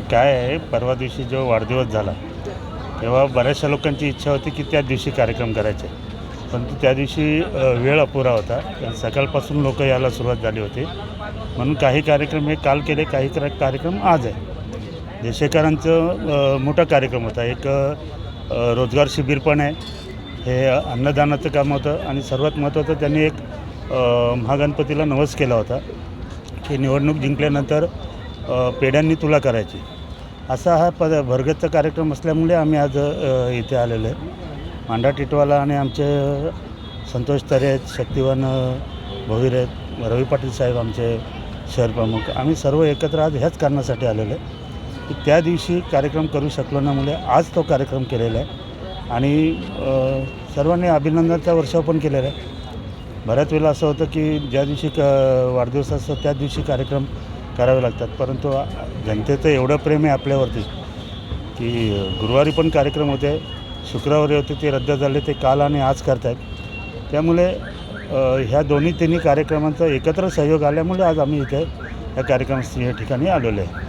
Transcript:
काय आहे परवा दिवशी जो वाढदिवस झाला तेव्हा बऱ्याचशा लोकांची इच्छा होती की त्या दिवशी कार्यक्रम करायचे. परंतु त्या दिवशी वेळ अपुरा होता. कारण सकाळपासून लोक यायला सुरुवात झाली होती. म्हणून काही कार्यक्रम हे काल केले काही कार्यक्रम आज आहे. देशेकरांचं मोठा कार्यक्रम होता. एक रोजगार शिबिर पण आहे. हे अन्नदानाचं काम होतं आणि सर्वात महत्त्वाचं त्यांनी एक महागणपतीला नवस केला होता. की निवडणूक जिंकल्यानंतर पेढ्यांनी तुला करायची. असा हा पद भरगतचा कार्यक्रम असल्यामुळे आम्ही आज इथे आलेलो आहे. मांडा टिटवाला आणि आमचे संतोष तरे आहेत शक्तिवान अ, भोईर आहेत रवी पाटील साहेब आमचे शहर प्रमुख. आम्ही सर्व एकत्र आज ह्याच कारणासाठी आलेलो आहे की त्या दिवशी कार्यक्रम करू शकलो नामुळे आज तो कार्यक्रम केलेला आहे. आणि सर्वांनी अभिनंदनाचा वर्षाव पण केलेला आहे. बऱ्याच वेळेला असं होतं की ज्या दिवशी क वाढदिवस असतो त्याच दिवशी कार्यक्रम करावे लागतात. परंतु जनतेचं एवढं प्रेम आहे आपल्यावरती की गुरुवारी पण कार्यक्रम होते शुक्रवारी होते ते रद्द झाले ते काल आणि आज करतायत. त्यामुळे ह्या दोन्ही तिन्ही कार्यक्रमांचा एकत्र सहयोग आल्यामुळे आज आम्ही इथे या कार्यक्रम या ठिकाणी आलेलो आहे.